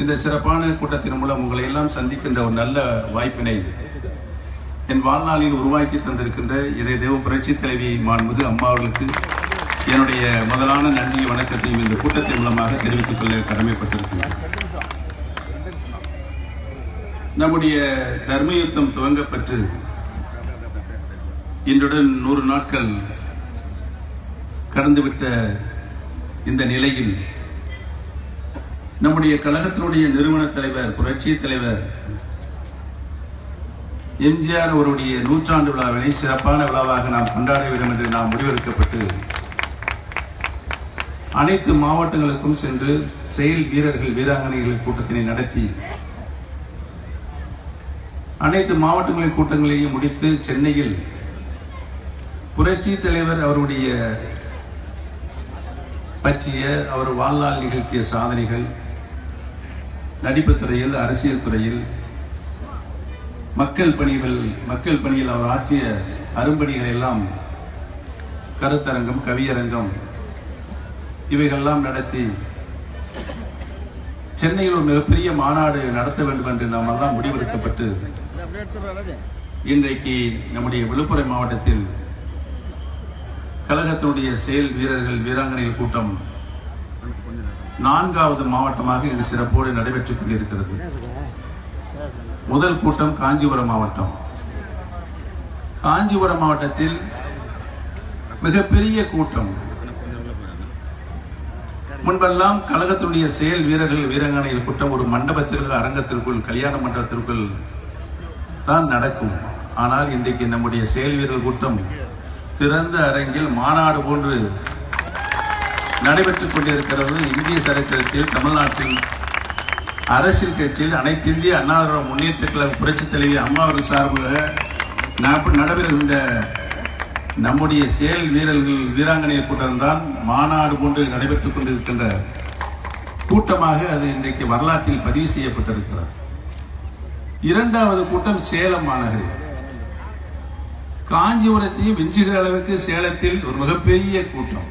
இந்த சிறப்பான கூட்டத்தின் மூலம் உங்களை எல்லாம் சந்திக்கின்ற ஒரு நல்ல வாய்ப்பினை என் வாழ்நாளில் உருவாக்கி தந்திருக்கின்ற இதை தேவ புரட்சி தலைவி மாண்புமிகு அம்மா அவர்களுக்கு என்னுடைய முதலான நன்றி வணக்கத்தையும் இந்த கூட்டத்தின் மூலமாக தெரிவித்துக் கொள்ள கடமைப்பட்டிருக்கிறேன் நம்முடைய தர்ம யுத்தம் துவங்கப்பட்டு இன்றுடன் நூறு நாட்கள் கடந்துவிட்ட இந்த நிலையில் நம்முடைய கழகத்தினுடைய நிறுவன தலைவர் புரட்சி தலைவர் எம்ஜிஆர் அவருடைய நூற்றாண்டு விழாவினை சிறப்பான விழாவாக நாம் கொண்டாட வேண்டும் என்று நாம் முடிவெடுக்கப்பட்டு அனைத்து மாவட்டங்களுக்கும் சென்று செயல் வீரர்கள் வீராங்கனைகள் கூட்டத்தினை நடத்தி அனைத்து மாவட்டங்களின் கூட்டங்களையும் முடித்து சென்னையில் புரட்சி தலைவர் அவருடைய பற்றிய அவர் வாழ்நாள் நிகழ்த்திய சாதனைகள் நடிப்பு துறையில் அரசியல் துறையில் மக்கள் பணிகள் மக்கள் பணியில் அவர் ஆற்றிய அரும்பணிகள் எல்லாம் கருத்தரங்கம் கவியரங்கம் இவைகள்லாம் நடத்தி சென்னையில் ஒரு மிகப்பெரிய மாநாடு நடத்த வேண்டும் என்று நாம் எல்லாம் முடிவெடுக்கப்பட்டு இன்றைக்கு நம்முடைய விழுப்புரம் மாவட்டத்தில் கழகத்தினுடைய செயல் வீரர்கள் வீராங்கனைகள் கூட்டம் நான்காவது மாவட்டமாக இங்கு சிறப்போடு நடைபெற்றுக் கொண்டிருக்கிறது. முதல் கூட்டம் காஞ்சிபுரம் மாவட்டம். காஞ்சிபுரம் மாவட்டத்தில் மிகப்பெரிய கூட்டம். முன்பெல்லாம் கழகத்தினுடைய செயல் வீரர்கள் வீராங்கனைகள் கூட்டம் ஒரு மண்டபத்திற்கு அரங்கத்திற்குள் கல்யாண மண்டபத்திற்குள் தான் நடக்கும். ஆனால் இன்றைக்கு நம்முடைய செயல் வீரர்கள் கூட்டம் திறந்த அரங்கில் மாநாடு போன்று நடைபெற்றுக் கொண்டிருக்கிறது இந்திய சரித்திரத்தில் தமிழ்நாட்டில் அரசியல் கட்சியில் அனைத்து இந்திய அண்ணா முன்னேற்ற கழக புரட்சி தலைவி அம்மா அவர்கள் சார்பாக நடைபெறுகின்ற நம்முடைய செயல் வீரர்கள் வீராங்கனை கூட்டம்தான் மாநாடு போன்று நடைபெற்றுக் கொண்டிருக்கின்ற கூட்டமாக அது இன்றைக்கு வரலாற்றில் பதிவு செய்யப்பட்டிருக்கிறது. இரண்டாவது கூட்டம் சேலம் மாநகரில். காஞ்சிபுரத்தையும் விஞ்சுகிற அளவுக்கு சேலத்தில் ஒரு மிகப்பெரிய கூட்டம்.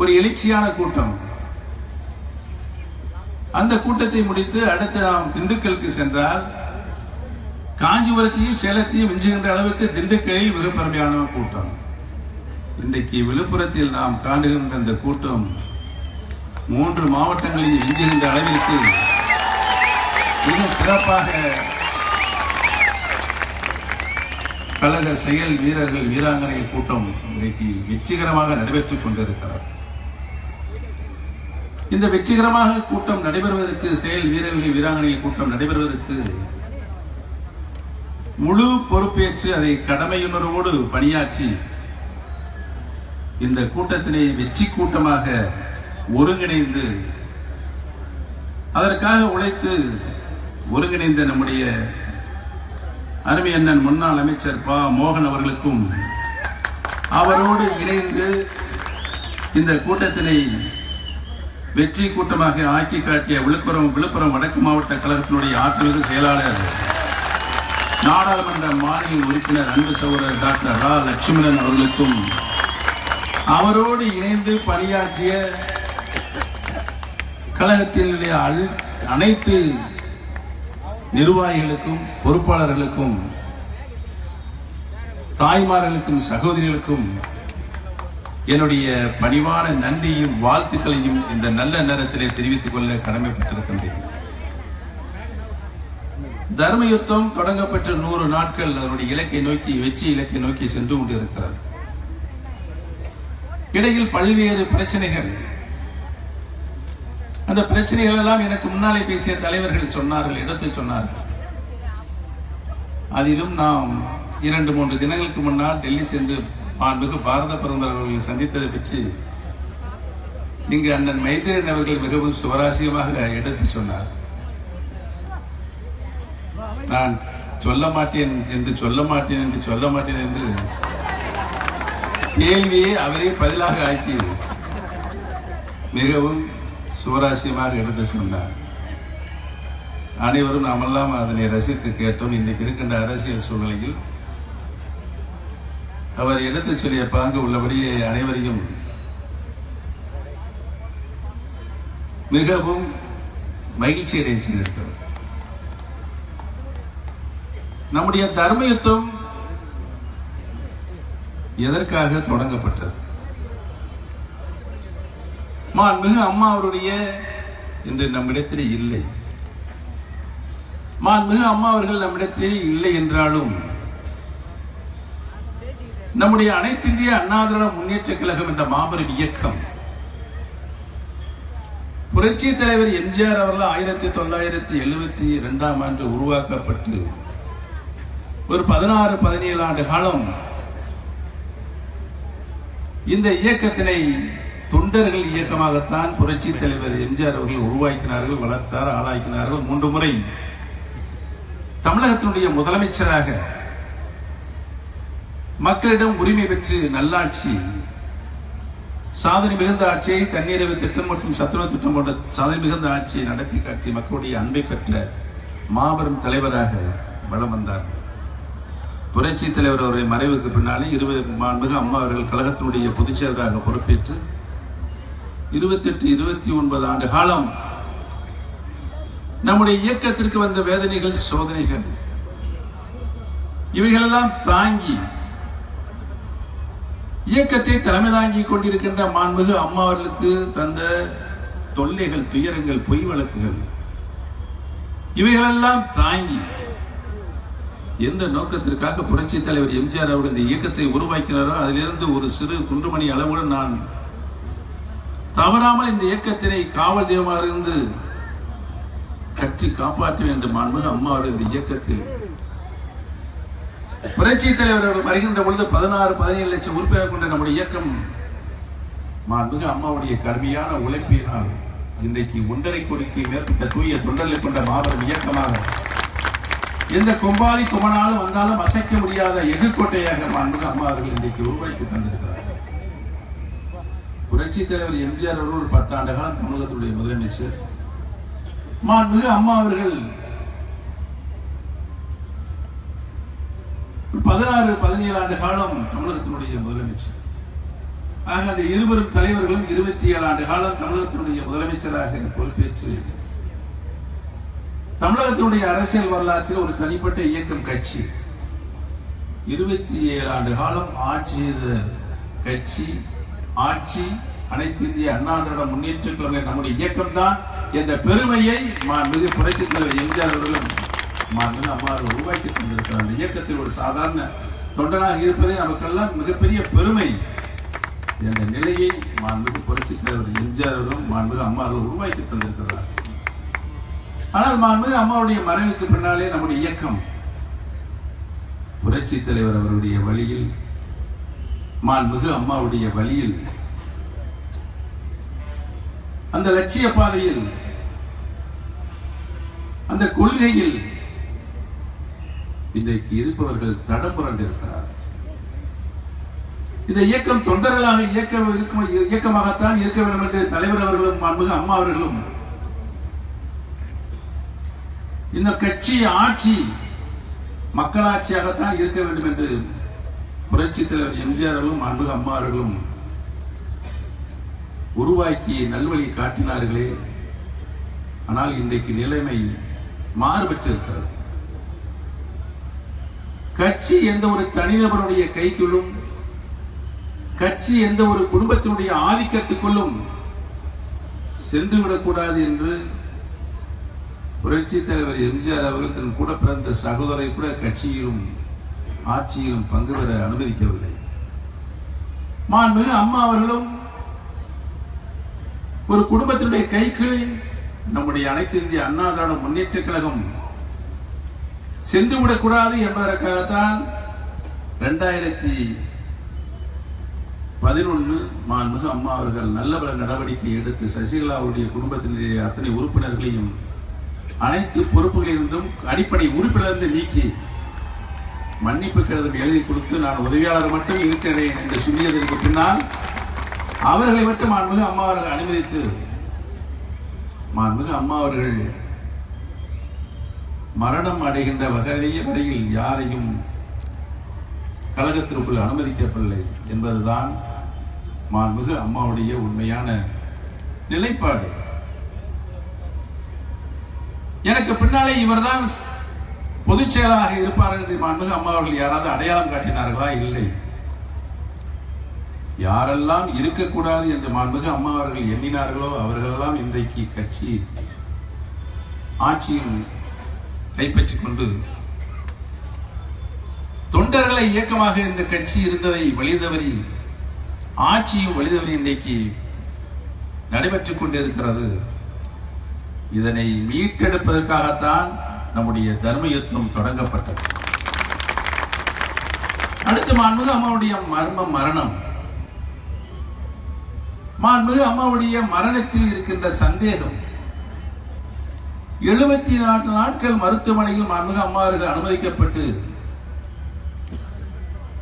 ஒரு எழுச்சியான கூட்டம். அந்த கூட்டத்தை முடித்து அடுத்து நாம் திண்டுக்கலுக்கு சென்றால் காஞ்சிபுரத்தையும் சேலத்தையும் மிஞ்சுகின்ற அளவுக்கு திண்டுக்கலில் மிக பெருமையான கூட்டம். இன்றைக்கு விழுப்புரத்தில் நாம் காணுகின்ற இந்த கூட்டம் மூன்று மாவட்டங்களில் மிஞ்சுகின்ற அளவிற்கு மிக சிறப்பாக கழக செயல் வீரர்கள் வீராங்கனை கூட்டம் இன்றைக்கு வெற்றிகரமாக நடைபெற்றுக் கொண்டிருக்கிறார் இந்த வெற்றிகரமாக கூட்டம் நடைபெறுவதற்கு செயல் வீரர்கள் வீராங்கனைகள் கூட்டம் நடைபெறுவதற்கு முழு பொறுப்பேற்று அதை கடமையுணர்வோடு பணியாற்றி இந்த கூட்டத்தினை வெற்றி கூட்டமாக ஒருங்கிணைந்து அதற்காக உழைத்து ஒருங்கிணைந்த நம்முடைய அருமை அண்ணன் முன்னாள் அமைச்சர் பா. மோகன் அவர்களுக்கும் அவரோடு இணைந்து இந்த கூட்டத்தினை வெற்றி கூட்டமாக ஆக்கி காட்டிய விழுப்புரம் விழுப்புரம் வடக்கு மாவட்ட கழகத்தினுடைய ஆற்றலுக்கு செயலாளர் நாடாளுமன்ற மாநில உறுப்பினர் அன்பு சகோதரர் டாக்டர் ரா. லட்சுமணன் அவர்களுக்கும் அவரோடு இணைந்து பணியாற்றிய கழகத்தினுடைய அல்- அனைத்து நிர்வாகிகளுக்கும் பொறுப்பாளர்களுக்கும் தாய்மார்களுக்கும் சகோதரிகளுக்கும் என்னுடைய பணிவான நன்றியும் வாழ்த்துக்களையும் இந்த நல்ல நேரத்திலே தெரிவித்துக் கொள்ள கடமைப்பட்டிருக்கின்றேன். தர்ம யுத்தம் தொடங்கப்பட்ட நூறு நாட்கள் அதனுடைய இலக்கை நோக்கி வெற்றி இலக்கை நோக்கி சென்று கொண்டிருக்கிறது. இடையில் பல்வேறு பிரச்சனைகள். அந்த பிரச்சனைகள் எல்லாம் எனக்கு முன்னாலே பேசிய தலைவர்கள் சொன்னார்கள் எடுத்து சொன்னார்கள். அதிலும் நாம் இரண்டு மூன்று தினங்களுக்கு முன்னால் டெல்லி சென்று மாண்புக்கு பாரத பிரதமர் அவர்களை சந்தித்ததை பற்றி இங்கு அண்ணன் மைத்திரன் அவர்கள் மிகவும் சுவராசியமாக எடுத்து சொன்னார். நான் சொல்ல மாட்டேன் என்று சொல்ல மாட்டேன் என்று சொல்ல மாட்டேன் என்று கேள்வியை அவரே பதிலாக ஆக்கி மிகவும் சுவராசியமாக எடுத்து சொன்னார். அனைவரும் நாமெல்லாம் அதனை ரசித்து கேட்டோம். இன்னைக்கு இருக்கின்ற அரசியல் சூழ்நிலையில் அவர் எடுத்து சொல்லிய பாங்கு உள்ளபடியே அனைவரையும் மிகவும் மகிழ்ச்சி அடைய செய்திருக்கிறது நம்முடைய தர்ம யுத்தம் எதற்காக தொடங்கப்பட்டது? மாண்புமிகு அம்மா அவருடைய இன்று நம்மிடத்தில் இல்லை. மாண்புமிகு அம்மா அவர்கள் நம்மிடத்தில் இல்லை என்றாலும் நம்முடைய அனைத்திந்திய அண்ணா திராவிட முன்னேற்ற கழகம் என்ற மாபெரும் இயக்கம். புரட்சி தலைவர் எம்ஜிஆர் அவர்கள் ஆயிரத்தி தொள்ளாயிரத்தி எழுபத்தி இரண்டாம் ஆண்டு உருவாக்கப்பட்டு ஒரு பதினாறு பதினேழு ஆண்டு காலம் இந்த இயக்கத்தினை தொண்டர்கள் இயக்கமாகத்தான் புரட்சி தலைவர் எம்ஜிஆர் அவர்கள் உருவாக்கினார்கள் வளர்த்தார் ஆளாக்கினார்கள். மூன்று முறை தமிழகத்தினுடைய முதலமைச்சராக மக்களிடம் உரிமை பெற்று நல்லாட்சி சாதனை மிகுந்த ஆட்சியை தண்ணீரவு திட்டம் மற்றும் சத்துணவு திட்டம் போன்ற சாதனை மிகுந்த ஆட்சியை நடத்தி காட்டி மக்களுடைய அன்பை பெற்ற மாபெரும் தலைவராக வலம் வந்தார். புரட்சி தலைவர் அவருடைய மறைவுக்கு பின்னாலே இருபது மாண்புமிகு அம்மா அவர்கள் கழகத்தினுடைய பொதுச்செயலராக பொறுப்பேற்று இருபத்தெட்டு இருபத்தி ஒன்பது ஆண்டு காலம் நம்முடைய இயக்கத்திற்கு வந்த வேதனைகள் சோதனைகள் இவைகளெல்லாம் தாங்கி இயக்கத்தை தலைமை தாங்கி கொண்டிருக்கின்ற மாண்புமிகு அம்மா அவர்களுக்கு தந்த தொல்லைகள் துயரங்கள் பொய் வழக்குகள் இவைகளெல்லாம் தாங்கி எந்த நோக்கத்திற்காக புரட்சி தலைவர் எம்ஜிஆர் அவர்கள் இந்த இயக்கத்தை உருவாக்கினாரோ அதிலிருந்து ஒரு சிறு குன்றுமணி அளவுடன் நான் தவறாமல் இந்த இயக்கத்தினை காவல் தெய்வமாக இருந்து கற்றி காப்பாற்ற வேண்டும் மாண்புமிகு அம்மா அவர்கள் இந்த இயக்கத்தில் புரட்சி தலைவர் அவர்கள் வருகின்ற பொழுது பதினாறு பதினேழு லட்சம் உறுப்பினர் கொண்ட நம்முடைய இயக்கம் மாண்புமிகு அம்மாவுடைய கடுமையான உழைப்பினால் இன்றைக்கு ஒன்றரை கோடிக்கு மேற்பட்ட தூய தொண்டர்களை கொண்ட மாபெரும் இயக்கமாக எந்த கொம்பாதி குமனாலும் வந்தாலும் அசைக்க முடியாத எதிர்கோட்டையாக மாண்புமிகு அம்மா அவர்கள் இன்றைக்கு உருவாக்கி தந்திருக்கிறார்கள். புரட்சி தலைவர் எம்ஜிஆர் அவர்கள் ஒரு பத்தாண்டு காலம் தமிழகத்துடைய முதலமைச்சர். மாண்புமிகு அம்மா அவர்கள் பதினாறு பதினேழு ஆண்டு காலம் தமிழகத்தினுடைய முதலமைச்சர். ஆக அந்த இருவரும் தலைவர்களும் இருபத்தி ஏழு ஆண்டு காலம் தமிழகத்தினுடைய முதலமைச்சராக பொறுப்பேற்று தமிழகத்தினுடைய அரசியல் வரலாற்றில் ஒரு தனிப்பட்ட இயக்கம் கட்சி. இருபத்தி ஏழு ஆண்டு காலம் ஆட்சி செய்த கட்சி ஆட்சி அனைத்து இந்திய அண்ணா திராவிட முன்னேற்ற கழக நம்முடைய இயக்கம் தான் என்ற பெருமையை மிக புரட்சி தலைவர் எம்ஜிஆர் அவர்களும் மாறுதல் அவ்வாறு உருவாக்கி தந்திருக்கிற அந்த இயக்கத்தில் ஒரு சாதாரண தொண்டனாக இருப்பதே நமக்கெல்லாம் மிகப்பெரிய பெருமை என்ற நிலையை மாண்புக்கு புரட்சி தலைவர் எம்ஜிஆர் மாண்புக அம்மாவும் உருவாக்கி தந்திருக்கிறார் ஆனால் மாண்புக அம்மாவுடைய மறைவுக்கு பின்னாலே நம்முடைய இயக்கம் புரட்சி தலைவர் அவருடைய வழியில் மாண்புமிகு அம்மாவுடைய வழியில் அந்த லட்சிய பாதையில் அந்த கொள்கையில் இன்றைக்கு இருப்பவர்கள் தடம்புரண்டு இருக்கிறார் இந்த இயக்கம் தொண்டர்களாக இயக்க இருக்கும் இயக்கமாகத்தான் இருக்க வேண்டும் என்று தலைவர் அவர்களும் அன்பு அம்மா அவர்களும். இந்த கட்சி ஆட்சி மக்களாட்சியாகத்தான் இருக்க வேண்டும் என்று புரட்சி தலைவர் எம்ஜிஆர் அவர்களும் அன்பு அம்மா அவர்களும் உருவாக்கி நல்வழி காட்டினார்களே. ஆனால் இன்றைக்கு நிலைமை மாறுபட்டிருக்கிறது. கட்சி எந்த ஒரு தனிநபருடைய கைக்குள்ளும் கட்சி எந்த ஒரு குடும்பத்தினுடைய ஆதிக்கத்துக்குள்ளும் சென்று விடக்கூடாது என்று புரட்சி தலைவர் எம்ஜிஆர் அவர்கள் தன் கூட பிறந்த சகோதரை கூட கட்சியிலும் ஆட்சியிலும் பங்கு பெற அனுமதிக்கவில்லை. மாண்புமிகு அம்மா அவர்களும் ஒரு குடும்பத்தினுடைய கைக்கு நம்முடைய அனைத்து இந்திய அண்ணா திராவிட முன்னேற்ற கழகம் சென்று விடக்கூடாது என்பதற்காகத்தான் ரெண்டாயிரத்தி பதினொன்று மாண்புமிகு அம்மா அவர்கள் நல்ல பல நடவடிக்கை எடுத்து சசிகலா அவருடைய குடும்பத்தினுடைய அத்தனை உறுப்பினர்களையும் அனைத்து பொறுப்புகளிலிருந்தும் அடிப்படை உறுப்பிலிருந்து நீக்கி மன்னிப்பு கடிதம் எழுதி கொடுத்து நான் உதவியாளர் மட்டும் இருக்கிறேன் என்று சொல்லியதற்கு பின்னால் அவர்களை மட்டும் மாண்புமிகு அம்மா அவர்கள் அனுமதித்து மாண்புமிகு அம்மா அவர்கள் மரணம் அடைகின்ற வகைய வரையில் யாரையும் கழகத்திற்குள் அனுமதிக்கப்படவில்லை என்பதுதான் மாண்புகு அம்மாவுடைய உண்மையான நிலைப்பாடு. எனக்கு பின்னாலே இவர்தான் பொதுச் செயலாக இருப்பார் என்று மாண்புகு அம்மா அவர்கள் யாராவது அடையாளம் காட்டினார்களா? இல்லை. யாரெல்லாம் இருக்கக்கூடாது என்று மாண்புகு அம்மா அவர்கள் எண்ணினார்களோ அவர்களெல்லாம் இன்றைக்கு கட்சி ஆட்சியும் கைப்பற்றிக் கொண்டு தொண்டர்களை இயக்கமாக இந்த கட்சி இருந்ததை வழிதவறி ஆட்சியும் வழிதவறி இன்றைக்கு நடைபெற்றுக் கொண்டிருக்கிறது. இதனை மீட்டெடுப்பதற்காகத்தான் நம்முடைய தர்ம யுத்தம் தொடங்கப்பட்டது. அடுத்து மாண்புகு அம்மாவுடைய மர்ம மரணம். மாண்புகு அம்மாவுடைய மரணத்தில் இருக்கின்ற சந்தேகம். எழுபத்தி நான்கு நாட்கள் மருத்துவமனையில் மாண்புமிகு அம்மாவர்கள் அனுமதிக்கப்பட்டு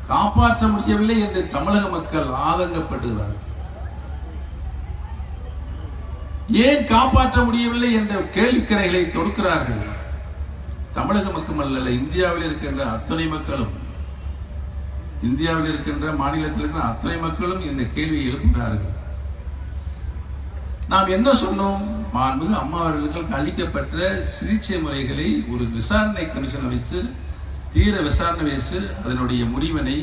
காப்பாற்ற முடியவில்லை என்று தமிழக மக்கள் ஆதங்கப்படுகிறார்கள். ஏன் காப்பாற்ற முடியவில்லை என்ற கேள்விக்கரைகளை தொடுக்கிறார்கள்? தமிழக மக்கள் அல்ல இந்தியாவில் இருக்கின்ற அத்தனை மக்களும். இந்தியாவில் இருக்கின்ற மாநிலத்தில் இருக்கிற அத்தனை மக்களும் இந்த கேள்வியை எழுப்புகிறார்கள். நாம் என்ன சொன்னோம்? மாண்புமிகு அம்மா அவர்களுக்கு அளிக்கப்பட்ட சிகிச்சை முறைகளை ஒரு விசாரணை கமிஷனை வைத்து தீர விசாரணை வைத்து அதனுடைய முடிவினை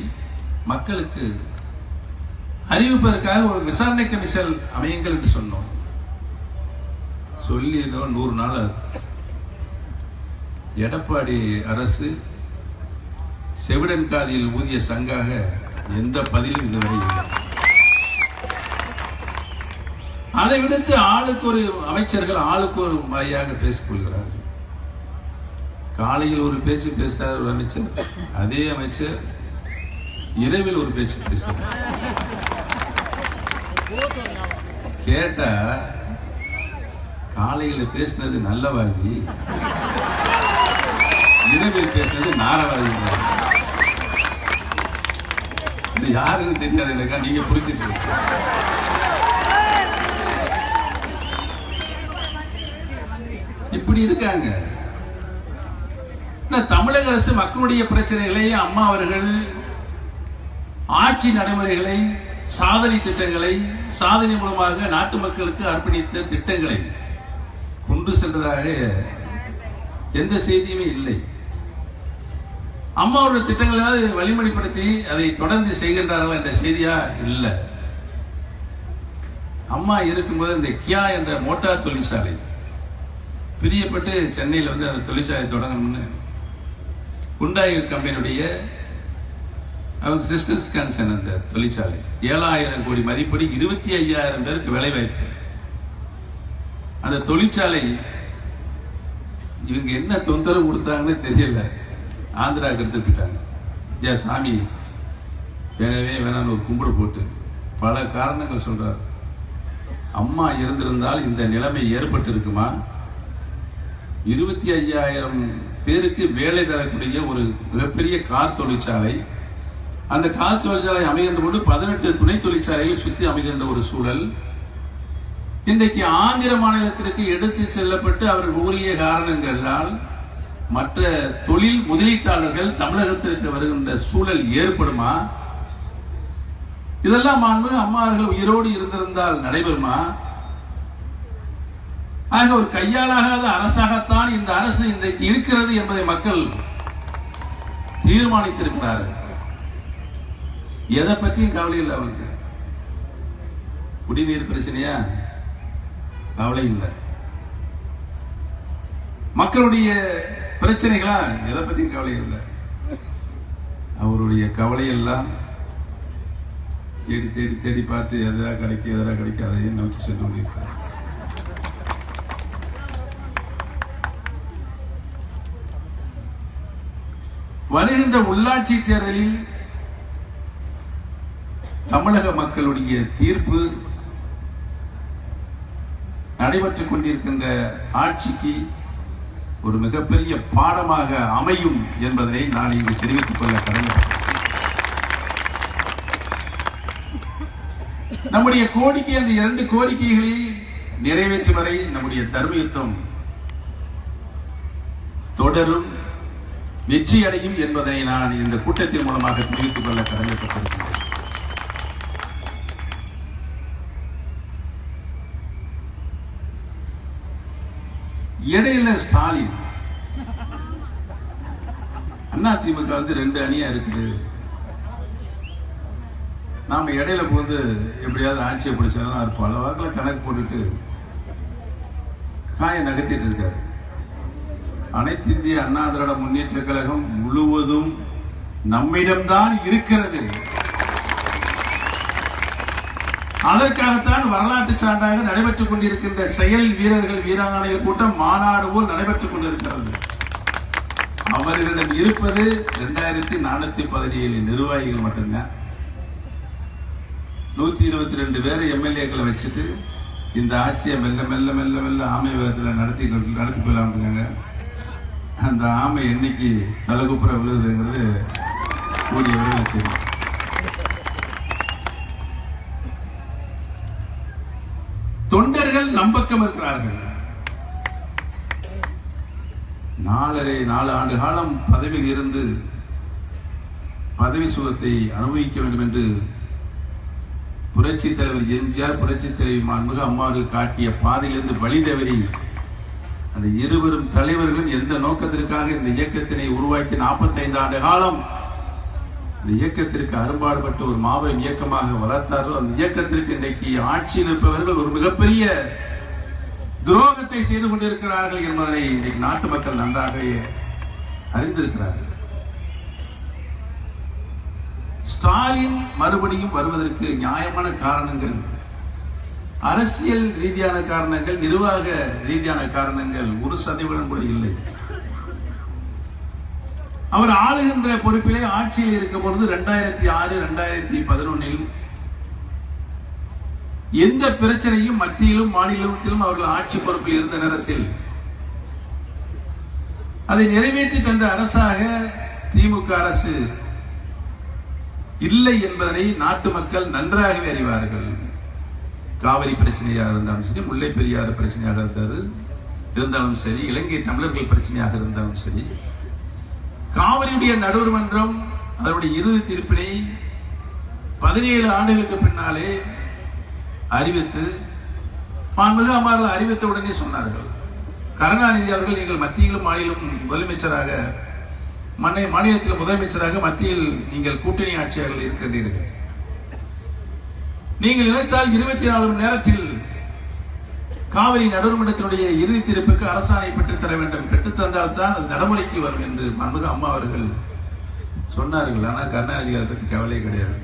மக்களுக்கு அறிவிப்பதற்காக ஒரு விசாரணை கமிஷன் அமையுங்கள் என்று சொன்னோம். சொல்லி நூறு நாள் எடப்பாடி அரசு செவிடன் காதியில் ஊதிய சங்காக எந்த பதிலும் இதுவரை இல்லை. அதை விடுத்து ஆளுக்கு ஒரு அமைச்சர்கள் ஆளுக்கு ஒரு மாதிரியாக பேசிக்கொள்கிறார்கள் காலையில் ஒரு பேச்சு பேசுகிறார் ஒரு அமைச்சர். அதே அமைச்சர் இரவில் ஒரு பேச்சு பேசுகிறார் கேட்டா காலையில் பேசினது நல்லவாதி இரவில் பேசினது நாரவாதி. இது யாருன்னு தெரியாது எனக்கா நீங்க புரிச்சுட்டு இப்படி இருக்காங்க. தமிழக அரசு மக்களுடைய பிரச்சனைகளை அம்மா அவர்கள் ஆட்சி நடைமுறைகளை சாதனை திட்டங்களை சாதனை மூலமாக நாட்டு மக்களுக்கு அர்ப்பணித்த திட்டங்களை கொண்டு சென்றதாக எந்த செய்தியுமே இல்லை. அம்மாவோட திட்டங்களை ஏதாவது வழிமுறைப்படுத்தி அதை தொடர்ந்து செய்கின்றார்கள் என்ற செய்தியா? இல்லை. அம்மா இருக்கும்போது இந்த கியா என்ற மோட்டார் தொழிற்சாலை பிரியப்பட்டு சென்னையில் வந்து அந்த தொழிற்சாலை தொடங்கணும்னு குண்டாய் கம்பெனியுடைய அவங்க சிஸ்டர்ஸ் கன்சர்ன் அந்த தொழிற்சாலை. ஏழாயிரம் கோடி மதிப்படி இருபத்தி ஐயாயிரம் பேருக்கு வேலை வாய்ப்பு அந்த தொழிற்சாலை இவங்க என்ன தொந்தரவு கொடுத்தாங்கன்னு தெரியல. ஆந்திராவுக்கு எடுத்து போயிட்டாங்க சாமி வேணவே வேணாம்னு ஒரு கும்பிடு போட்டு பல காரணங்கள் சொல்றாரு. அம்மா இருந்திருந்தால் இந்த நிலைமை ஏற்பட்டு இருக்குமா இருபத்தி ஐயாயிரம் பேருக்கு வேலை தரக்கூடிய ஒரு மிகப்பெரிய கார் தொழிற்சாலை. அந்த கார் தொழிற்சாலை அமைகின்ற கொண்டு பதினெட்டு துணை தொழிற்சாலைகள் சுற்றி அமைகின்ற ஒரு சூழல். இன்றைக்கு ஆந்திர மாநிலத்திற்கு எடுத்து செல்லப்பட்டு அவர்கள் உரிய காரணங்களால் மற்ற தொழில் முதலீட்டாளர்கள் தமிழகத்திற்கு வருகின்ற சூழல் ஏற்படுமா? இதெல்லாம் மாண்பு அம்மா அவர்கள் உயிரோடு இருந்திருந்தால் நடைபெறுமா? ஆக ஒரு கையாளாகாத அரசாகத்தான் இந்த அரசு இன்றைக்கு இருக்கிறது என்பதை மக்கள் தீர்மானித்திருக்கிறார்கள். எதை பற்றியும் கவலை இல்லை அவங்க குடிநீர் பிரச்சனையா? கவலை இல்லை. மக்களுடைய பிரச்சனைகளா? எதை பத்தியும் கவலை இல்லை. அவருடைய கவலை எல்லாம் தேடி தேடி தேடி பார்த்து எதிராக கிடைக்கும் எதிராக கிடைக்கும் அதையே நோக்கி சென்று கொண்டிருக்கிறார். வருகின்ற உள்ளாட்சி தேர்தலில் தமிழக மக்களுடைய தீர்ப்பு நடைபெற்றுக் கொண்டிருக்கின்ற ஆட்சிக்கு ஒரு மிகப்பெரிய பாடமாக அமையும் என்பதனை நான் இங்கு தெரிவித்துக் கொள்ள கடமை நம்முடைய கோரிக்கை அந்த இரண்டு கோரிக்கைகளை நிறைவேற்றும் வரை நம்முடைய தர்மயுத்தம் தொடரும். வெற்றி அடையும் என்பதனை நான் இந்த கூட்டத்தின் மூலமாக தெரிவித்துக் கொள்ள கடமைப்பட்டிருக்கிறேன். இடையில ஸ்டாலின். அண்ணா திமுக வந்து ரெண்டு அணியா இருக்குது. நாம இடையில போது எப்படியாவது ஆட்சியை பிடிச்சாலும் இருப்போம் அளவாக்கில் கணக்கு போட்டுட்டு காயை நகர்த்திட்டு இருக்காரு. அனைத்து இந்திய அண்ணா திராவிட முன்னேற்ற கழகம் முழுவதும் நம்மிடம்தான் இருக்கிறது. அதற்காகத்தான் வரலாற்று சான்றாக நடைபெற்றுக் கொண்டிருக்கின்ற செயல் வீரர்கள் வீராங்கனைகள் கூட்டம் மாநாடு போல் நடைபெற்றுக் கொண்டிருக்கிறது. அவர்களிடம் இருப்பது இரண்டாயிரத்தி நானூத்தி பதினேழு நிர்வாகிகள் மட்டும்தான். நூத்தி இருபத்தி ரெண்டு பேரை எம்எல்ஏக்களை வச்சுட்டு இந்த ஆட்சியை மெல்ல மெல்ல மெல்ல மெல்ல ஆமை வேகத்தில் நடத்தி நடத்தி நடத்தி இருக்காங்க. அந்த ஆமை என்னைக்கு தலகுப்புற விழுதுங்கிறது கூடிய விரைவில் தெரியும் தொண்டர்கள் நம்பக்கம் இருக்கிறார்கள். நாலரை நாலு ஆண்டு காலம் பதவியில் இருந்து பதவி சுகத்தை அனுபவிக்க வேண்டும் என்று புரட்சி தலைவர் எம்ஜிஆர் புரட்சி தலைவி மாண்புக அம்மாவுக்கு காட்டிய பாதையிலிருந்து வழி தவறி அந்த இருவரும் தலைவர்களும் எந்த நோக்கத்திற்காக இந்த இயக்கத்தினை உருவாக்கி 45 ஆண்டு காலம் இந்த இயக்கத்திற்கு அரும்பாடுபட்டு ஒரு மாபெரும் இயக்கமாக வளர்த்தாரோ அந்த இயக்கத்திற்கு இன்றைக்கு ஆட்சியில் இருப்பவர்கள் ஒரு மிகப்பெரிய துரோகத்தை செய்து கொண்டிருக்கிறார்கள் என்பதனை இன்றைக்கு நாட்டு மக்கள் நன்றாகவே அறிந்திருக்கிறார்கள். ஸ்டாலின் மறுபடியும் வருவதற்கு நியாயமான காரணங்கள் அரசியல் ரீதியான காரணங்கள் நிர்வாக ரீதியான காரணங்கள் ஒரு சதவீதம் கூட இல்லை. அவர் ஆளுகின்ற பொறுப்பிலே ஆட்சியில் இருக்கும் பொழுது ரெண்டாயிரத்தி ஆறு ரெண்டாயிரத்தி பதினொன்னில் எந்த பிரச்சனையும் மத்தியிலும் மாநிலத்திலும் அவர்கள் ஆட்சி பொறுப்பில் இருந்த நேரத்தில் அதை நிறைவேற்றி தந்த அரசாக திமுக அரசு இல்லை என்பதனை நாட்டு மக்கள் நன்றாகவே அறிவார்கள். காவிரி பிரச்சனையாக இருந்தாலும் சரி முல்லை பெரியாறு பிரச்சனையாக இருந்தது இருந்தாலும் சரி இலங்கை தமிழர்கள் பிரச்சனையாக இருந்தாலும் சரி காவிரியுடைய நடுவர் மன்றம் அதனுடைய இறுதி தீர்ப்பினை பதினேழு ஆண்டுகளுக்கு பின்னாலே அறிவித்து மாண்புமிகு அமர்வு அறிவித்த உடனே சொன்னார்கள். கருணாநிதி அவர்கள் நீங்கள் மத்தியிலும் மாநிலம் முதலமைச்சராக மன்னை மாநிலத்தில் முதலமைச்சராக மத்தியில் நீங்கள் கூட்டணி ஆட்சியாளர்கள் இருக்கிறீர்கள் நீங்கள் நினைத்தால் இருபத்தி நாலு மணி நேரத்தில் காவிரி நடுவர்மன்றத்தினுடைய இறுதி தீர்ப்புக்கு அரசாணை பெற்றுத் தர வேண்டும். பெற்றுத்தந்தால்தான் தான் அது நடைமுறைக்கு வரும் என்று மன்முக அம்மா அவர்கள் சொன்னார்கள். ஆனால் கருணாநிதி அதை பற்றி கவலையே கிடையாது.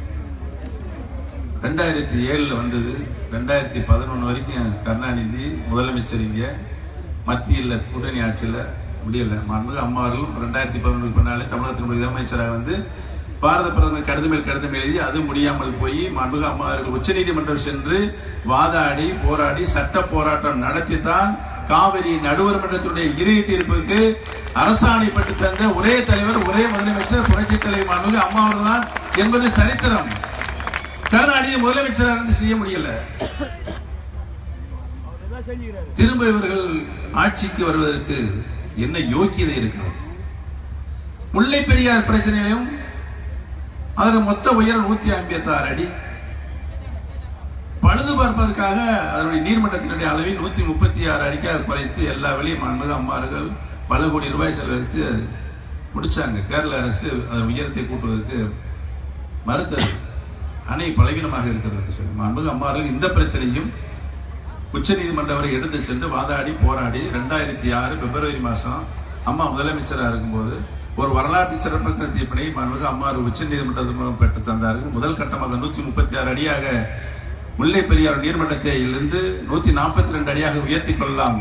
ரெண்டாயிரத்தி ஏழுல வந்தது. ரெண்டாயிரத்தி பதினொன்று வரைக்கும் கருணாநிதி முதலமைச்சர் இங்கே. மத்தியில் கூட்டணி ஆட்சியில் முடியல. மன்முக அம்மா அவர்களும் ரெண்டாயிரத்தி பதினொன்று பின்னாலே தமிழகத்தினுடைய முதலமைச்சராக வந்து பாரத பிரதமர் கடிதம் மேல் கடிதம் எழுதி அது முடியாமல் போய் மண்புக அம்மா அவர்கள் உச்சநீதிமன்றம் சென்று வாதாடி போராடி சட்ட போராட்டம் நடத்தித்தான் காவிரி நடுவர் மன்றத்தினுடைய இறுதி தீர்ப்புக்கு அரசாணை தந்த ஒரே தலைவர் ஒரே முதலமைச்சர் புரட்சி தலைவர் மாண்புக அம்மா அவர்கள்தான் என்பது சரித்திரம். கருணாநிதி முதலமைச்சராக இருந்து செய்ய முடியல. திரும்ப இவர்கள் ஆட்சிக்கு வருவதற்கு என்ன யோக்கியதை இருக்கிறது? முல்லை பெரியார் பிரச்சனையிலும் அதன் மொத்த உயரம் நூத்தி ஐம்பத்தி ஆறு அடி. பழுது பார்ப்பதற்காக அதனுடைய நீர்மட்டத்தினுடைய அளவை நூத்தி முப்பத்தி ஆறு அடிக்காக குறைத்து எல்லா வழியும் மாண்புக அம்மார்கள் பல கோடி ரூபாய் செலவழித்து முடிச்சாங்க. கேரள அரசு அதன் உயரத்தை கூட்டுவதற்கு மறுத்தது. அணை பலவீனமாக இருக்கிறது என்று சொல்லி. மாண்புக அம்மார்கள் இந்த பிரச்சனையும் உச்சநீதிமன்றம் வரை எடுத்து சென்று வாதாடி போராடி ரெண்டாயிரத்தி ஆறு பிப்ரவரி மாசம் அம்மா முதலமைச்சராக இருக்கும்போது ஒரு வரலாற்று சிறப்புமிக்க தீர்ப்பினை மாண்புக அம்மாறு உச்ச நீதிமன்றத்தின் மூலம் பெற்று தந்தார்கள். முதல் கட்டமாக நூற்றி முப்பத்தி ஆறு அடியாக முல்லை பெரியார் நீர்மன்றத்திலிருந்து இருந்து நூத்தி நாற்பத்தி ரெண்டு அடியாக உயர்த்தி கொள்ளலாம்.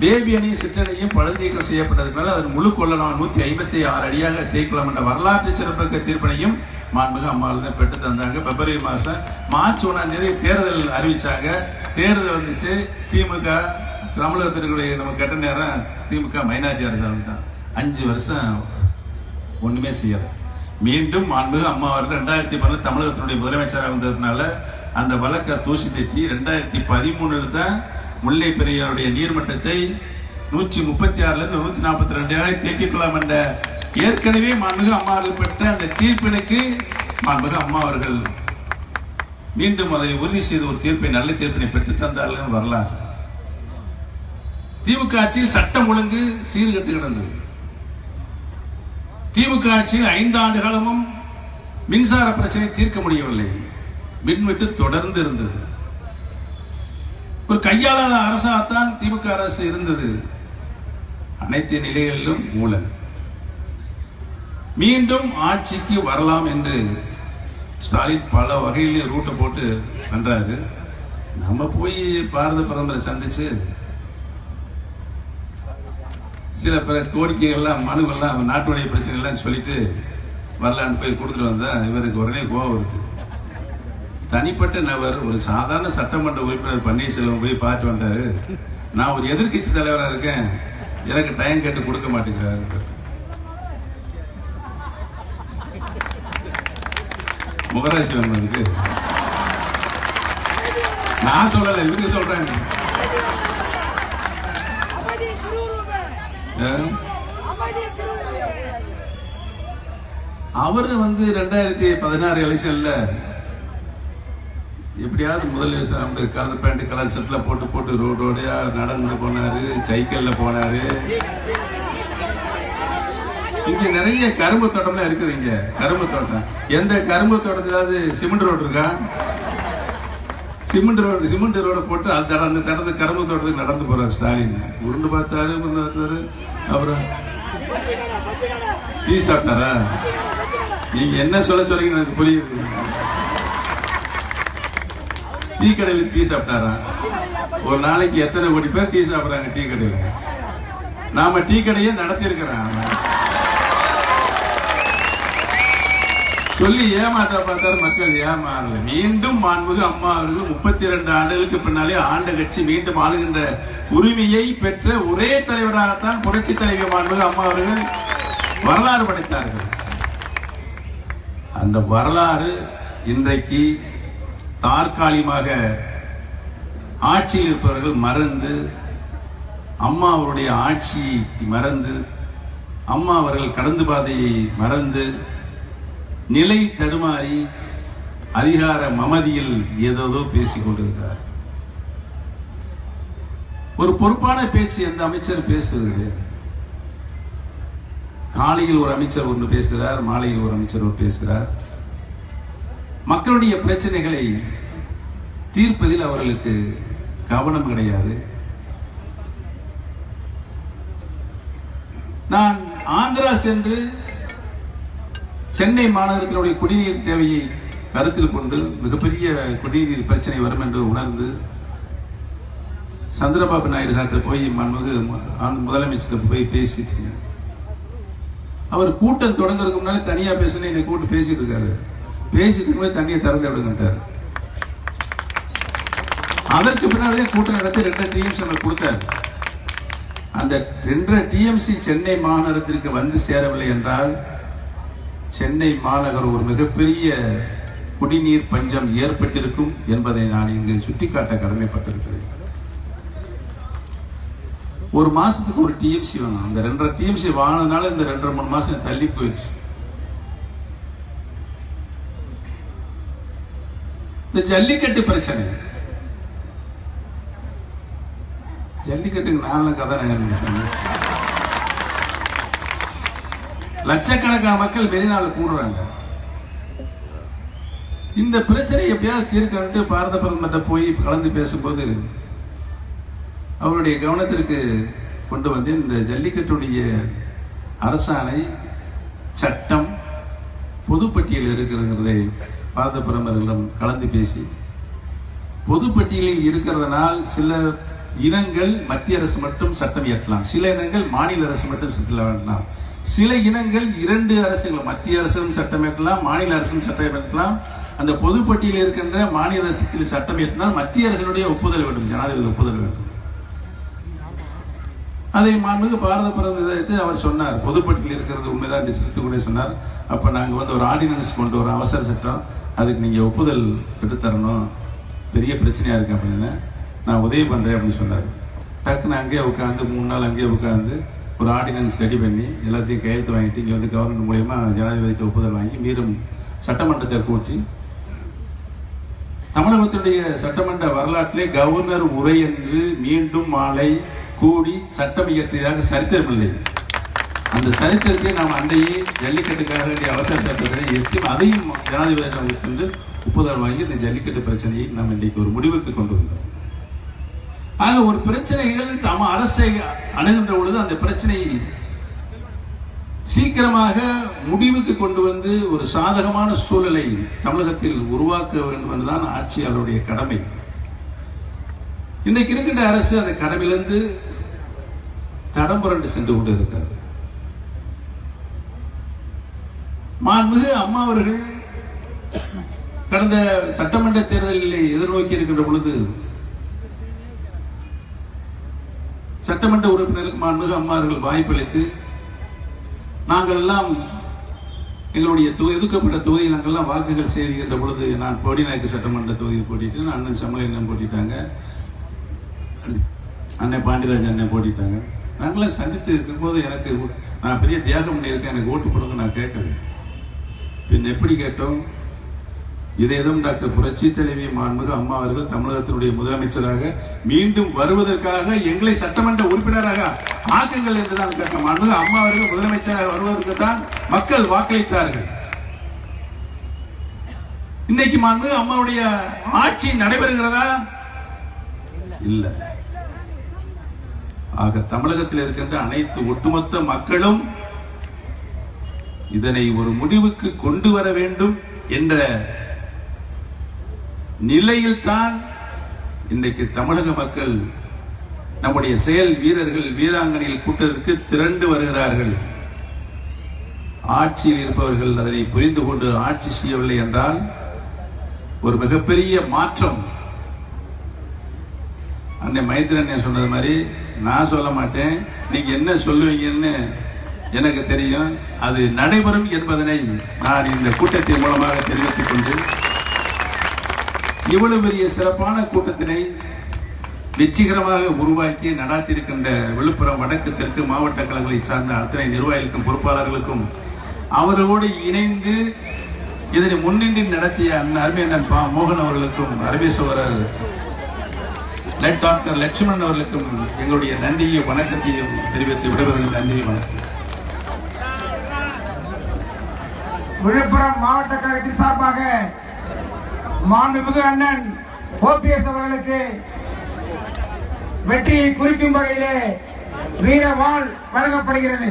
பேபி அணி சிற்றணியும் பழுந்தீக்கம் செய்யப்பட்டதுனால அதன் முழு கொள்ளலாம் நூத்தி ஐம்பத்தி ஆறு அடியாக தேய்க்கலாம் என்ற வரலாற்று சிறப்புமிக்க தீர்ப்பினையும் மாண்புக அம்மாவில் தான் பெற்று தந்தாங்க பிப்ரவரி மாதம் மார்ச் ஒன்றாம் தேதி தேர்தல் அறிவித்தாங்க தேர்தல் வந்துச்சு. திமுக தமிழகத்திற்குடைய நம்ம கெட்ட நேரம் திமுக மைனாரிட்டி அரசாங்கம் தான். அஞ்சு வருஷம் ஒண்ணுமே செய்யல. மீண்டும் மாண்புக அம்மா அவர்கள் ரெண்டாயிரத்தி பதினொன்று தமிழகத்தினுடைய முதலமைச்சராக வந்ததுனால அந்த வழக்கை தூசி தட்டி ரெண்டாயிரத்தி பதிமூணுல தான் முல்லை பெரியாருடைய நீர்மட்டத்தை நூற்றி முப்பத்தி ஆறுல இருந்து நூத்தி நாற்பத்தி ரெண்டு ஏழை தேக்கிக் கொள்ளலாம் என்ற ஏற்கனவே மாண்புக அம்மா அவர்கள் பெற்ற அந்த தீர்ப்பினுக்கு மாண்புக அம்மா அவர்கள் மீண்டும் அதனை உறுதி செய்த ஒரு தீர்ப்பை நல்ல தீர்ப்பினை பெற்று தந்தார்கள் வரலாறு. திமுக ஆட்சியில் சட்டம் ஒழுங்கு சீர்கெட்டு கிடந்தது. திமுக ஆட்சியில் ஐந்து ஆண்டு காலமும் மின்சார பிரச்சனை தீர்க்க முடியவில்லை. மின்வெட்டு தொடர்ந்து இருந்தது. ஒரு கையாளாத அரசாகத்தான் திமுக அரசு இருந்தது. அனைத்து நிலைகளிலும் ஊழல். மீண்டும் ஆட்சிக்கு வரலாம் என்று ஸ்டாலின் பல வகையிலே ரூட்டை போட்டு பண்றாரு. நம்ம போய் பாரத பிரதமரை சந்திச்சு சில பிற கோரிக்கைகள்லாம் மனுவெல்லாம் நாட்டுடைய பிரச்சனை எல்லாம் சொல்லிட்டு வரலான்னு போய் கொடுத்துட்டு வந்தா இவருக்கு உடனே கோவம் வருது. தனிப்பட்ட நபர் ஒரு சாதாரண சட்டமன்ற உறுப்பினர் பன்னீர்செல்வம் போய் பார்த்து வந்தாரு. நான் ஒரு எதிர்க்கட்சி தலைவரா இருக்கேன். எனக்கு டைம் கேட்டு கொடுக்க மாட்டேங்கிறாரு. முகராசி வந்ததுக்கு நான் சொல்லலை இவங்க சொல்றாங்க. அவரு வந்து ரெண்டாயிரத்தி பதினாறு எலெக்ஷன்ல எப்படியாவது முதல்வர் வந்து கலர் பேண்ட் கலர் செட்ல போட்டு போட்டு ரோடோடையா நடந்து போனாரு சைக்கிள்ல போனாரு. இங்க நிறைய கரும்பு தோட்டம்லாம் இருக்குது இங்க. கரும்பு தோட்டம். எந்த கரும்பு தோட்டத்திலாவது சிமெண்ட் ரோடு இருக்கா? சிமெண்ட் ரோடு சிமெண்ட் ரோடு போட்டு அந்த தட- அந்த தடத்து கரும்பு தோட்டத்துக்கு நடந்து போறாரு ஸ்டாலின். உருண்டு பார்த்தாரு உருண்டு பார்த்தாரு. அப்புறம் டீ சாப்பிட்டாரா? நீங்க என்ன சொல்ல சொல்றீங்க எனக்கு புரியுது. டீ கடையில் டீ சாப்பிட்டாரா? ஒரு நாளைக்கு எத்தனை கோடி பேர் டீ சாப்பிட்றாங்க டீ கடையில்? நாம டீ கடையே நடத்தி சொல்லி ஏமாத்த பார்த்தாரு மக்கள். ஏமாறல. மீண்டும் மாண்புகு அம்மா அவர்கள் முப்பத்தி இரண்டு ஆண்டுகளுக்கு பின்னாலே ஆண்ட கட்சி மீண்டும் ஆளுகின்ற உரிமையை பெற்ற ஒரே தலைவராகத்தான் புரட்சி தலைவர் மாண்புகு அம்மா அவர்கள் வரலாறு படைத்தார்கள். அந்த வரலாறு இன்றைக்கு தற்காலிகமாக ஆட்சியில் இருப்பவர்கள் மறந்து அம்மா அவருடைய ஆட்சியை மறந்து அம்மா அவர்கள் கடந்து பாதையை மறந்து நிலை தடுமாறி அதிகார மமதியில் ஏதோதோ பேசிக் கொண்டிருக்கிறார். ஒரு பொறுப்பான பேச்சு எந்த அமைச்சர் பேசுவது காலையில் ஒரு அமைச்சர் ஒன்று பேசுகிறார் மாலையில் ஒரு அமைச்சர் ஒன்று பேசுகிறார். மக்களுடைய பிரச்சனைகளை தீர்ப்பதில் அவர்களுக்கு கவனம் கிடையாது. நான் ஆந்திரா சென்று சென்னை மாநகரத்தினுடைய குடிநீர் தேவையை கருத்தில் கொண்டு மிகப்பெரிய குடிநீர் பிரச்சனை வரும் என்று உணர்ந்து சந்திரபாபு நாயுடு சார்கிட்ட போய் மன்மிகு முதலமைச்சர் போய் பேசிச்சு அவர் கூட்டம் தொடங்குறதுக்கு முன்னாலே தனியா பேசணும் என்னை கூட்டு பேசிட்டு இருக்காரு. பேசிட்டு இருக்கும்போது தண்ணியை திறந்து விடுங்கட்டாரு அதற்கு பின்னாலே கூட்டம் நடத்தி ரெண்டு டிஎம்சி அவர் கொடுத்தார். அந்த ரெண்டரை டிஎம்சி சென்னை மாநகரத்திற்கு வந்து சேரவில்லை என்றால் சென்னை மாநகர் ஒரு மிகப்பெரிய குடிநீர் பஞ்சம் ஏற்பட்டிருக்கும் என்பதை நான் இங்கு சுட்டிக்காட்ட கடமைப்பட்டிருக்கிறேன். ஒரு மாசத்துக்கு ஒரு டிஎம்சி வேணும் அந்த ரெண்டரை டிஎம்சி வாங்கினதுனால இந்த ரெண்டரை மூணு மாசம் தள்ளி போயிடுச்சு. இந்த ஜல்லிக்கட்டு பிரச்சனை. ஜல்லிக்கட்டுக்கு நான் கதை நான் சொன்னேன் லட்சக்கணக்கான மக்கள் மெரினால கூடுறாங்க. இந்த பிரச்சனை எப்படியாவது தீர்க்கணுட்டு பாரத பிரதமர்கிட்ட போய் கலந்து பேசும்போது அவருடைய கவனத்திற்கு கொண்டு வந்து இந்த ஜல்லிக்கட்டுடைய அரசாணை சட்டம் பொதுப்பட்டியல் இருக்கிறதுங்கிறதை பாரத பிரதமர்களிடம் கலந்து பேசி பொதுப்பட்டியலில் இருக்கிறதுனால் சில இனங்கள் மத்திய அரசு மட்டும் சட்டம் இயற்றலாம். சில இனங்கள் மாநில அரசு மட்டும் சட்டம் இயற்றலாம். சில இனங்கள் இரண்டு அரசுகள் மத்திய அரசும் சட்டம் இயற்றலாம் மாநில அரசும் சட்டம் இயற்றலாம் அந்த பொதுப்பட்டியில் இருக்கின்ற மாநில அரசத்தில் சட்டம் இயற்றினால் மத்திய அரசினுடைய ஒப்புதல் வேண்டும் ஜனாதிபதி ஒப்புதல் வேண்டும். அதை மாண்புக்கு பாரத பிரதமருக்கு அவர் சொன்னார் பொதுப்பட்டியில் இருக்கிறது உண்மைதான் என்று சிரித்துக்கொண்டே சொன்னார். அப்ப நாங்கள் வந்து ஒரு ஆர்டினன்ஸ் கொண்டு வரோம் அவசர சட்டம். அதுக்கு நீங்க ஒப்புதல் பெற்றுத்தரணும். பெரிய பிரச்சனையா இருக்கு அப்படின்னு நான் உதவி பண்றேன் அப்படின்னு சொன்னார். டக்குன்னு அங்கேயே உட்காந்து மூணு நாள் அங்கேயே உட்காந்து ஒரு ஆர்டினன்ஸ் ரெடி பண்ணி எல்லாத்தையும் கையெழுத்து வாங்கிட்டு இங்கே வந்து கவர்மெண்ட் மூலயமா ஜனாதிபதிக்கு ஒப்புதல் வாங்கி மீறும் சட்டமன்றத்தை கூட்டி தமிழகத்துடைய சட்டமன்ற வரலாற்றிலே கவர்னர் உரை என்று மீண்டும் மாலை கூடி சட்டம் இயற்றியதாக சரித்திரமில்லை அந்த சரித்திரத்தை நாம் அன்றையே ஜல்லிக்கட்டுக்காக வேண்டிய அவசர சட்டத்தை இயற்றி அதையும் ஜனாதிபதி சென்று ஒப்புதல் வாங்கி இந்த ஜல்லிக்கட்டு பிரச்சனையை நாம் இன்றைக்கு ஒரு முடிவுக்கு கொண்டு வந்தோம். ஆக ஒரு பிரச்சனைகள் தம அரசை அணுகின்ற பொழுது அந்த பிரச்சனையை சீக்கிரமாக முடிவுக்கு கொண்டு வந்து ஒரு சாதகமான சூழலை தமிழகத்தில் உருவாக்க வேண்டும் என்றுதான் ஆட்சியாளருடைய கடமை. இன்னைக்கு இருக்கின்ற அரசு அந்த கடமையிலிருந்து தடம் புரண்டு சென்று கொண்டு இருக்கிறது மாண்புமிகு அம்மா அவர்கள் கடந்த சட்டமன்ற தேர்தலில் எதிர்நோக்கி இருக்கின்ற பொழுது சட்டமன்ற உறுப்பினருக்கு மாண்புமிகு அம்மார்கள் வாய்ப்பளித்து நாங்கள் எல்லாம் எங்களுடைய தொ- ஒதுக்கப்பட்ட தொகுதியில் நாங்கள்லாம் வாக்குகள் சேருகின்ற பொழுது நான் போடிநாயக்கு சட்டமன்ற தொகுதியில் போட்டிட்டேன். அண்ணன் சமலையண்ணன் போட்டிட்டாங்க. அண்ணன் பாண்டியராஜ் அண்ணன் போட்டிட்டாங்க. நாங்களாம் சந்தித்து இருக்கும்போது எனக்கு நான் பெரிய தியாகம் பண்ணியிருக்கேன். எனக்கு ஓட்டு போடுங்க நான் கேட்கல. பின் எப்படி கேட்டோம்? இதேதும் டாக்டர் புரட்சி தலைவி மாண்புக அம்மா அவர்கள் தமிழகத்தினுடைய முதலமைச்சராக மீண்டும் வருவதற்காக எங்களை சட்டமன்ற உறுப்பினராக ஆக்குங்கள் என்றுதான் கேட்ட மாண்புக அம்மா அவர்கள் முதலமைச்சராக வருவதற்கு தான் மக்கள் வாக்களித்தார்கள். இன்னைக்கு மாண்பு அம்மாவுடைய ஆட்சி நடைபெறுகிறதா? இல்ல. ஆக தமிழகத்தில் இருக்கின்ற அனைத்து ஒட்டுமொத்த மக்களும் இதனை ஒரு முடிவுக்கு கொண்டு வர வேண்டும் என்ற நிலையில்தான் இன்றைக்கு தமிழக மக்கள் நம்முடைய செயல் வீரர்கள் வீராங்கனையில் கூட்டத்திற்கு திரண்டு வருகிறார்கள். ஆட்சியில் இருப்பவர்கள் அதனை புரிந்து கொண்டு ஆட்சி செய்யவில்லை என்றால் ஒரு மிகப்பெரிய மாற்றம். அன்னை மைத்திரன் சொன்னது மாதிரி நான் சொல்ல மாட்டேன். நீங்க என்ன சொல்லுவீங்கன்னு எனக்கு தெரியும். அது நடைபெறும் என்பதனை நான் இந்த கூட்டத்தின் மூலமாக தெரிவித்துக் கொண்டு இவ்வளவு பெரிய சிறப்பான கூட்டத்தினை வெற்றிகரமாக உருவாக்கி நடாத்தியிருக்கின்ற விழுப்புரம் வடக்கு தெற்கு மாவட்ட கழகங்களை சார்ந்த அத்தனை நிர்வாகிகளுக்கும் பொறுப்பாளர்களுக்கும் அவர்களோடு இணைந்து இதனை முன்னின்று நடத்திய அண்ணன் அருமை அண்ணன் பா மோகன் அவர்களுக்கும் அருமேஸ்வரர் லெட் டாக்டர் லட்சுமணன் அவர்களுக்கும் எங்களுடைய நன்றியை வணக்கத்தையும் தெரிவித்து விடுபவர்கள் நன்றி வணக்கம். விழுப்புரம் மாவட்ட கழகத்தின் சார்பாக மாண்புமிகு அண்ணன் ஓபிஎஸ் அவர்களுக்கு வெற்றியை குறிக்கும் வகையிலே வீர வாழ் வழங்கப்படுகிறது.